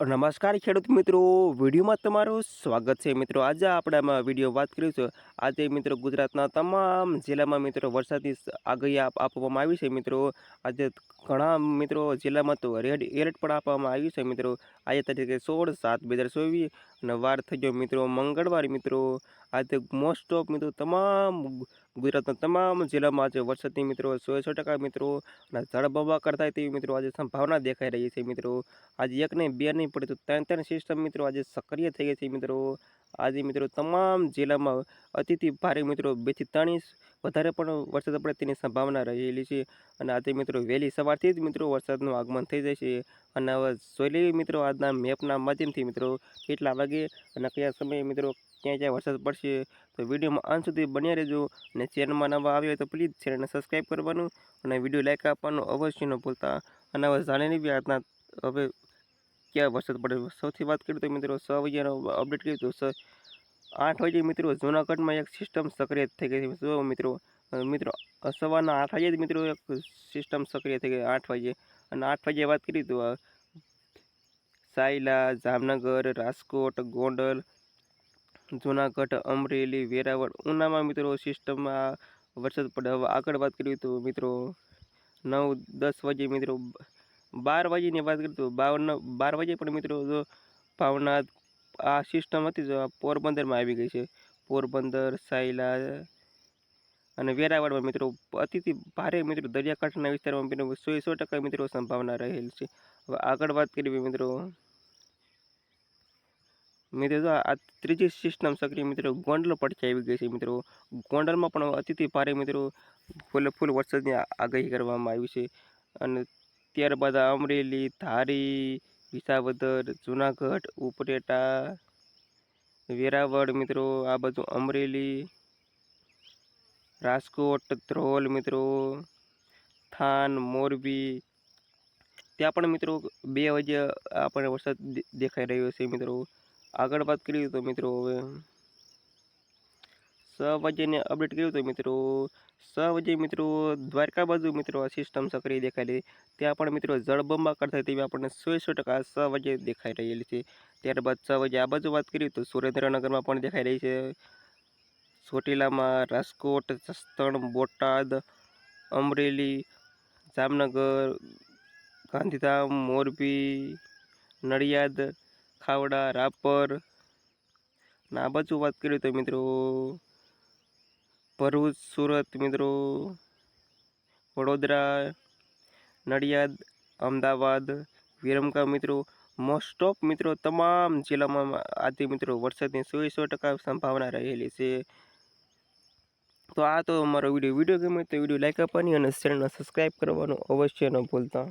નમસ્કાર ખેડૂત મિત્રો. વિડીયોમાં તમારું સ્વાગત છે મિત્રો. આજે આપણે આમાં વીડિયો વાત કરીશું. આજે મિત્રો ગુજરાતના તમામ જિલ્લામાં મિત્રો વરસાદની આગાહી આપ- આપવામાં આવી છે મિત્રો. આજે ઘણા મિત્રો જિલ્લામાં તો રેડ એલર્ટ પણ આપવામાં આવ્યું છે મિત્રો. આજે તરીકે સોળ સાત બે હજાર ચોવીસ અને વાર થઈ ગયો મિત્રો. મંગળવાર મિત્રો, આજે મોસ્ટ ઓફ મિત્રો તમામ ગુજરાતના તમામ જિલ્લામાં આજે વરસાદની મિત્રો સો સો ટકા મિત્રો, અને જળબંબાકાર થાય તેવી મિત્રો આજે સંભાવના દેખાઈ રહી છે મિત્રો. આજે એક નહીં, બે નહીં પડે તો ત્રણ ત્રણ સિસ્ટમ મિત્રો આજે સક્રિય થઈ ગઈ છે મિત્રો. આજે મિત્રો તમામ જિલ્લામાં અતિથી ભારે મિત્રો બેથી ત્રણ ઇંચ વધારે પણ વરસાદ પડે તેની સંભાવના રહેલી છે. અને આજે મિત્રો વહેલી સવારથી જ મિત્રો વરસાદનું આગમન થઈ જશે અને હવે જોઈ મિત્રો આજના મેપના માધ્યમથી મિત્રો કેટલા વાગે અને કયા સમયે મિત્રો ક્યાં ક્યાં વરસાદ પડશે. તો વિડીયોમાં અંત સુધી બન્યા રહેજો. અને ચેનલમાં નવા આવ્યા હોય તો પ્લીઝ ચેનલને સબસ્ક્રાઈબ કરવાનું અને વીડિયો લાઈક આપવાનું અવશ્ય ન ભૂલતા. અને હવે જાણીને બી આજના હવે ક્યાં વરસાદ પડે. સૌથી વાત કરીએ તો મિત્રો છ વાગ્યાનો અપડેટ કરીએ તો આઠ વાગે મિત્રો જૂનાગઢમાં એક સિસ્ટમ સક્રિય થઈ ગઈ છે. મિત્રો મિત્રો, સવારના આઠ વાગે જ મિત્રો એક સિસ્ટમ સક્રિય થઈ ગઈ આઠ વાગે અને આઠ વાગે વાત કરી તો, સાયલા, જામનગર, રાજકોટ, ગોંડલ, જૂનાગઢ, અમરેલી, વેરાવળ ઉનામાં મિત્રો સિસ્ટમમાં વરસાદ પડે. હવે આગળ વાત કરીએ તો મિત્રો, નવ દસ વાગે મિત્રો બાર વાગ્યાની વાત કરીએ તો બાવન, બાર વાગે પણ મિત્રો જો ભાવનાથ આ સિસ્ટમ હતી જો પોરબંદરમાં આવી ગઈ છે. પોરબંદર, સાયલા અને વેરાવળમાં મિત્રો અતિથી ભારે મિત્રો દરિયાકાંઠાના વિસ્તારમાં મિત્રો સો સો ટકા મિત્રો સંભાવના રહેલ છે. હવે આગળ વાત કરીએ મિત્રો. મિત્રો જો આ ત્રીજી સિસ્ટમ સક્રિય મિત્રો ગોંડલ પડખે આવી ગઈ છે મિત્રો. ગોંડલમાં પણ અતિથી ભારે મિત્રો ફૂલ ફૂલ વરસાદની આગાહી કરવામાં આવી છે. અને ત્યારબાદ અમરેલી, ધારી, વિસાવદર, જુનાગઢ, ઉપરેટા, વેરાવળ મિત્રો, આ બધું અમરેલી, રાજકોટ, ધ્રોલ મિત્રો, થાન, મોરબી, ત્યાં પણ મિત્રો બે વાગે આપણને વરસાદ દેખાઈ રહ્યો છે મિત્રો. આગળ વાત કરીએ તો મિત્રો હવે વાગ્યાને અપડેટ કર્યું તો મિત્રો સવાજે મિત્રો દ્વારકા બાજુ મિત્રો સિસ્ટમ સક્રિય રહી. ત્યાં પણ મિત્રો જળબંબાકાર થાય તેવી આપણને સો સો ટકા સવાજે દેખાઈ રહેલી છે. ત્યારબાદ સવાજે આ બાજુ વાત કરીએ તો સુરેન્દ્રનગરમાં પણ દેખાઈ રહી છે. ચોટીલામાં રાજકોટ, જસદણ, બોટાદ, અમરેલી, જામનગર, ગાંધીધામ, મોરબી, નડિયાદ, ખાવડા, રાપર. ના બાજુ વાત કરીએ તો મિત્રો ભરૂચ, સુરત મિત્રો. વડોદરા, નડિયાદ, અમદાવાદ, વિરમગામ મિત્રો. મોસ્ટ ઓફ મિત્રો તમામ જિલ્લામાં આજે મિત્રો વરસાદની સો સો ટકા સંભાવના રહેલી છે. તો આ તો અમારો વીડિયો. વીડિયો ગમે તો વીડિયો લાઈક આપવાની અને ચેનલને સબસ્ક્રાઈબ કરવાનું અવશ્ય ન ભૂલતા.